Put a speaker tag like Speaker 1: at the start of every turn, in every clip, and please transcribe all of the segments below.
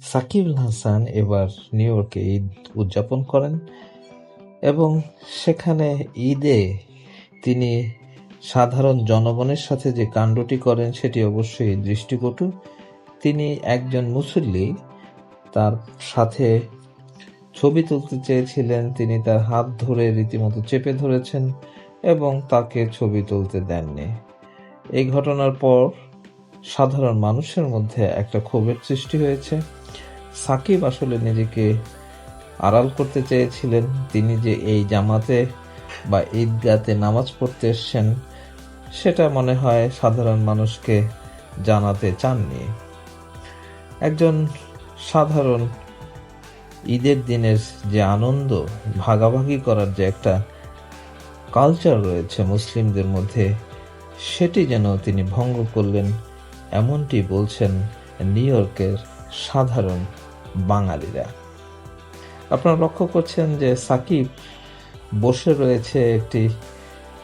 Speaker 1: সাকিব হাসান এবার নিউ ইয়র্কে ঈদ উদযাপন করেন এবং সেখানে ঈদে তিনি সাধারণ জনগণের সাথে যে কাণ্ডটি করেন সেটি অবশ্যই দৃষ্টিকটু। তিনি একজন মুসল্লি, তার সাথে ছবি তুলতে চেয়েছিলেন, তিনি তার হাত ধরে রীতিমতো চেপে ধরেছেন এবং তাকে ছবি তুলতে দেননি। এই ঘটনার পর সাধারণ মানুষের মধ্যে একটা ক্ষোভের সৃষ্টি হয়েছে। সাকিব আসলে নিজেকে আড়াল করতে চেয়েছিলেন। তিনি যে এই জামাতে বা ঈদগাতে নামাজ পড়তে এসছেন, সেটা মনে হয় সাধারণ মানুষকে জানাতে চাননি। একজন সাধারণ ঈদের দিনের যে আনন্দ, ভাগাভাগি করার যে একটা কালচার রয়েছে মুসলিমদের মধ্যে, সেটি যেন তিনি ভঙ্গ করলেন, এমনটি বলছেন নিউ ইয়র্কের সাধারণ বাঙালিরা। আপনারা লক্ষ্য করছেন যে সাকিব বসে রয়েছে একটি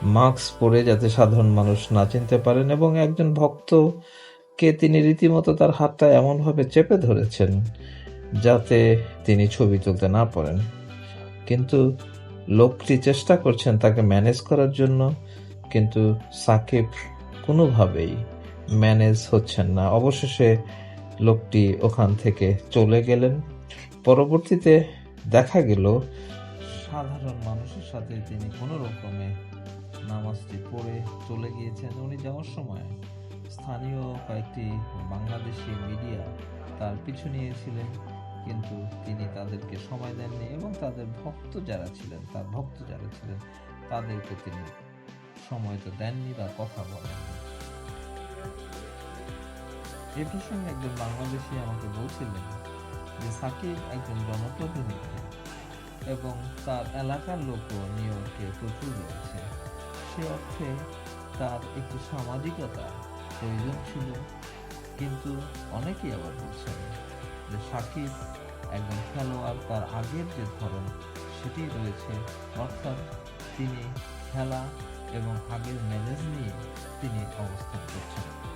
Speaker 1: মাস্ক পরে যাতে সাধারণ মানুষ না চিনতে পারেন এবং একজন ভক্তকে তিনি রীতিমতো তার হাতটা এমনভাবে চেপে ধরেছেন যাতে তিনি ছবি তুলতে না পারেন। কিন্তু লোকটি চেষ্টা করছেন তাকে ম্যানেজ করার জন্য, কিন্তু সাকিব কোনোভাবেই ম্যানেজ হচ্ছেন না। অবশেষে লোকটি ওখান থেকে চলে গেলেন। পরবর্তীতে দেখা গেল, সাধারণ মানুষের সাথে তিনি কোনো রকমে নামাজটি পড়ে চলে গিয়েছেন। উনি যাওয়ার সময় স্থানীয় কয়েকটি বাংলাদেশি মিডিয়া তার পিছু নিয়েছিলেন, কিন্তু তিনি তাদেরকে সময় দেননি এবং তাদের ভক্ত যারা ছিলেন, তার ভক্ত যারা ছিলেন, তাদেরকে তিনি সময় তো দেননি বা কথা বলেননি। এ প্রসঙ্গে একজন বাংলাদেশি আমাকে বলছিলেন যে সাকিব একজন জনপ্রতিনিধি এবং তার এলাকার লোকও নিউ ইয়র্কে প্রচুর রয়েছে। সে অর্থে তার একটু সামাজিকতা প্রয়োজন ছিল, কিন্তু অনেকেই আবার বলছেন যে সাকিব একজন খেলোয়াড়, তার আগের যে ধরন সেটি রয়েছে, অর্থাৎ তিনি খেলা এবং আগের ম্যানেজ নিয়ে তিনি অবস্থান করছেন।